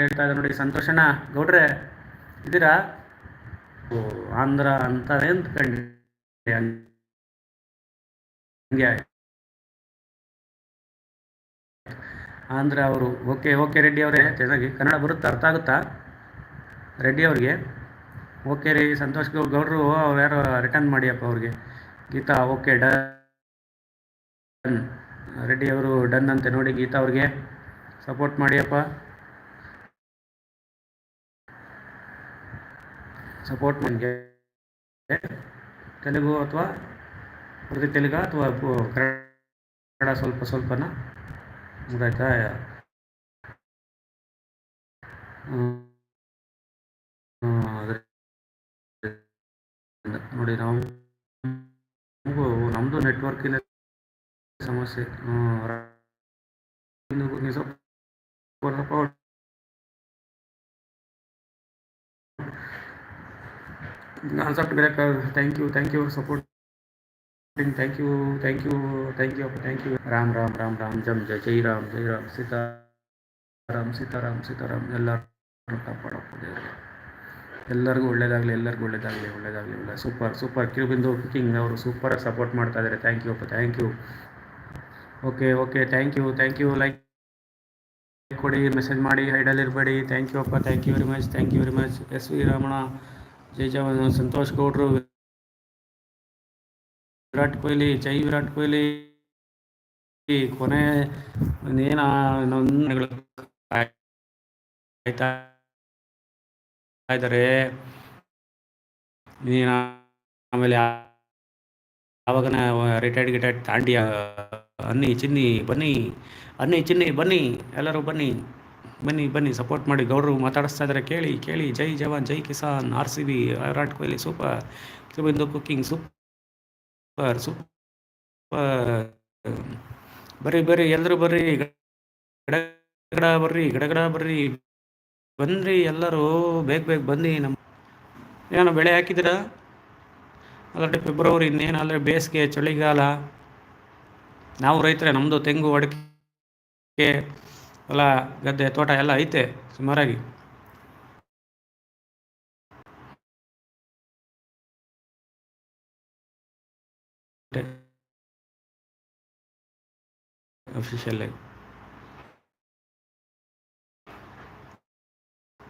ಹೇಳ್ತಾ ಇದ್ದಾರೆ ನೋಡಿ ಸಂತೋಷಣ ಗೌಡ್ರೆ, ಇದ್ದೀರಾ? ಆಂಧ್ರ ಅಂತಾರೆ ಅಂದ್ಕೊಂಡೆ ಹಂಗೆ ಆಂಧ್ರ ಅವರು, ಓಕೆ ಓಕೆ ರೆಡ್ಡಿ ಅವರೇ, ಚೆನ್ನಾಗಿ ಕನ್ನಡ ಬರುತ್ತೆ, ಅರ್ಥ ಆಗುತ್ತಾ? ರೆಡ್ಡಿ ಅವ್ರಿಗೆ? ಓಕೆ ರೀ, ಸಂತೋಷ್ ಗೌಡ್ರು, ಯಾರೋ ರಿಟರ್ನ್ ಮಾಡಿಯಪ್ಪ ಅವ್ರಿಗೆ. Geetha, okay, done. ರೆಡ್ಡಿ ಅವರು ಡನ್ ಅಂತೆ ನೋಡಿ ಗೀತಾ ಅವ್ರಿಗೆ. ಸಪೋರ್ಟ್ ಮಾಡಿಯಪ್ಪ. ಸಪೋರ್ಟ್ ನನಗೆ. ತೆಲುಗು ಅಥವಾ ಉರ್ದು ತೆಲುಗ ಅಥವಾ ಕನ್ನಡ ಸ್ವಲ್ಪ ಸ್ವಲ್ಪನ ಗೊತ್ತಾಯ್ತಾ ನೋಡಿ ನಾವು ನಮ್ಮದು ನೆಟ್ವರ್ಕಿನ ಸಮಸ್ಯೆ. ನಾನ್ಸಾಫ್ಟ್ ಗ್ರಾಕರ್ thank you thank you support thank you thank you thank you thank you Ram Ram Ram Ram ಜಮ್ ಜಯ ಜೈ ರಾಮ್ ಜೈ ರಾಮ್, ಸೀತಾರಾಮ್ ಸೀತಾರಾಮ್ ಸೀತಾರಾಮ್ ಎಲ್ಲರೂ ಕಾಪಾಡಪ್ಪ ದೇವರು. ಎಲ್ಲರಿಗೂ ಒಳ್ಳೇದಾಗಲಿ ಎಲ್ಲರಿಗೂ ಒಳ್ಳೇದಾಗಲಿ ಒಳ್ಳೇದಾಗಲಿ ಇಲ್ಲ ಸೂಪರ್ ಸೂಪರ್. ಕಿರುಬಿಂದು ಕಿಂಗ್ ಅವರು ಸೂಪರಾಗಿ ಸಪೋರ್ಟ್ ಮಾಡ್ತಾ ಇದ್ದಾರೆ. ಥ್ಯಾಂಕ್ ಯು ಅಪ್ಪ thank you okay okay thank you thank you like ಕೊಡಿ ಮೆಸೇಜ್ ಮಾಡಿ ಹೈಡಲ್ಲಿರಬೇಡಿ ಥ್ಯಾಂಕ್ ಯು ಅಪ್ಪ thank you very much thank you very much S V Ramanna ಜೈ ಸಂತೋಷ್ ಗೌಡ್ರು, ವಿರಾಟ್ ಕೊಹ್ಲಿ, ಜೈ ವಿರಾಟ್ ಕೊಹ್ಲಿ. ಕೊನೆ ಆಯ್ತಾ ಇದ್ದಾರೆ ಆಮೇಲೆ ಆವಾಗ ರಿಟೈರ್ಡ್ ಗಿಟೈರ್ಡ್ ತಾಂಡಿ ಅನ್ನಿ, ಚಿನ್ನಿ, ಬನ್ನಿ, ಅನ್ನಿ, ಚಿನ್ನಿ, ಬನ್ನಿ, ಎಲ್ಲರೂ ಬನ್ನಿ. ಬನ್ನಿ ಬನ್ನಿ ಸಪೋರ್ಟ್ ಮಾಡಿ, ಗೌಡರು ಮಾತಾಡಿಸ್ತಾ ಇದ್ದಾರೆ, ಕೇಳಿ ಕೇಳಿ, ಜೈ ಜವಾನ್, ಜೈ Kisan R C B Virat Kohli super Kirubindu cooking super super ಬರ್ರಿ ಬರ್ರಿ ಎಲ್ಲರೂ ಬರ್ರಿ, ಗಡಗಡ ಬರ್ರಿ ಗಡಗಡ ಬರ್ರಿ, ಬನ್ರಿ ಎಲ್ಲರೂ, ಬೇಗ ಬೇಗ ಬನ್ನಿ ನಮ್ಮ ಏನೋ ಬೆಳೆ ಹಾಕಿದ್ದೀರಾ? ಆಲ್ರೆಡಿ ಫೆಬ್ರವರಿ ಇನ್ನೇನು ಆದರೆ ಬೇಸಿಗೆ, ಚಳಿಗಾಲ. ನಾವು ರೈತರೇ ನಮ್ಮದು ತೆಂಗು, ಅಡಿಕೆ. ಎಲ್ಲ ಗದ್ದೆ ತೋಟ ಎಲ್ಲ ಐತೆ ಸುಮಾರಾಗಿ. ಅಫಿಷಿಯಲ್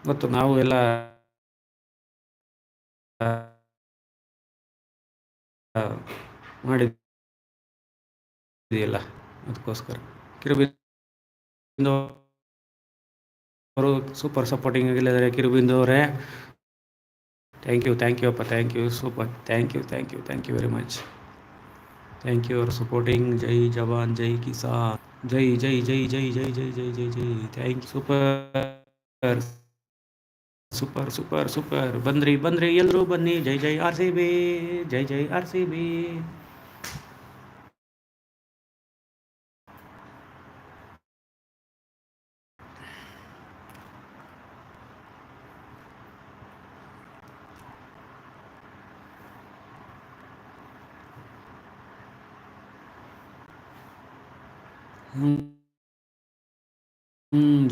ಗೊತ್ತು ನಾವು ಎಲ್ಲ ಮಾಡಿದೆಯಲ್ಲ ಅದಕ್ಕೋಸ್ಕರ ಕಿರುಬಿಂದು ಅವರು ಸೂಪರ್ ಸಪೋರ್ಟಿಂಗ್ ಆಗಿದ್ದಾರೆ ಕಿರುಬಿಂದು ಅವರೇ ಥ್ಯಾಂಕ್ ಯು ಥ್ಯಾಂಕ್ ಯು ಅಪ್ಪ thank you super thank you thank you thank you very much thank you for supporting ಜೈ ಜವಾನ್ ಜೈ ಕಿಸಾನ್ ಜೈ ಜೈ ಜೈ ಜೈ ಜೈ ಜೈ ಜೈ ಜೈ ಜೈ thank super super super super ಬಂದ್ರಿ ಬಂದ್ರಿ ಎಲ್ಲರೂ ಬನ್ನಿ ಜೈ ಜೈ ಆರ್ ಸಿ ಬಿ ಜೈ ಜೈ ಆರ್ ಸಿ ಬಿ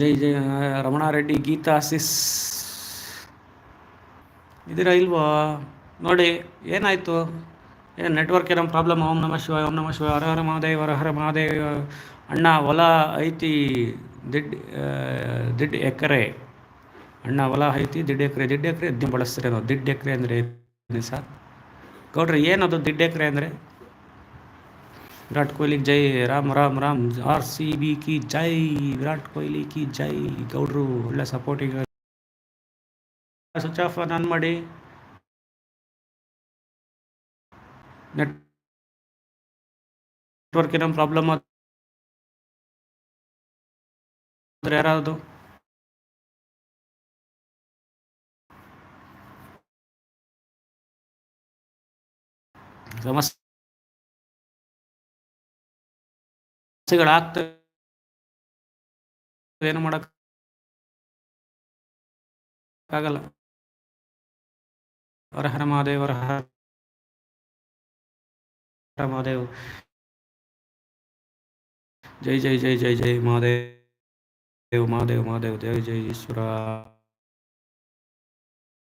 ಜೈ ಜೈ ರಮಣಾರೆಡ್ಡಿ ಗೀತಾ ಸಿಸ್. ಇದೀರಾ ಇಲ್ವಾ? ನೋಡಿ, ಏನಾಯಿತು? ಏನು ನೆಟ್ವರ್ಕ್ ಏನೋ ಪ್ರಾಬ್ಲಮ್ ಓಂ ನಮ ಶಿವ ಓಂ ನಮ ಶಿವ ಹರ ಹರ ಮಹಾದೇವ, ಹರ ಹರ ಮಹಾದೇವ. ಅಣ್ಣ, ಹೊಲ ಐತಿ ದಿಡ್ ದಿಡ್ ಎಕರೆ. ಅಣ್ಣ, ಹೊಲ ಐತಿ ದಿಡ್ ಎಕರೆ. ದಿಡ್ ಎಕರೆ ಬಳಸ್ತಾರೆ ಬಳಸ್ತೀರೇನೋ ದಿಡ್ ಎಕರೆ ಅಂದರೆ ಸರ್? ಗೌಡ್ರಿ, ಏನದು ದಿಡ್ ಎಕರೆ ಅಂದರೆ? विराट कोहली जय। Ram Ram Ram. R C B की जय। विराट कोहली की जय। गौड्रु ओले सपोर्टिंग स्विच ऑफ़ ऑन ಸಮಸ್ಯೆಗಳಾಗ್ತವೆ ಏನು ಮಾಡಕ್ ಆಗಲ್ಲ. ಹರ ಮಹಾದೇವ ಹರ ಹರ ಮಹಾದೇವ್. ಜೈ ಜೈ ಜೈ ಜೈ ಜೈ ಮಹಾದೇವ್ ಮಹಾದೇವ್ ಮಹಾದೇವ್, ಜೈ ಜೈ, ಈಶ್ವರ.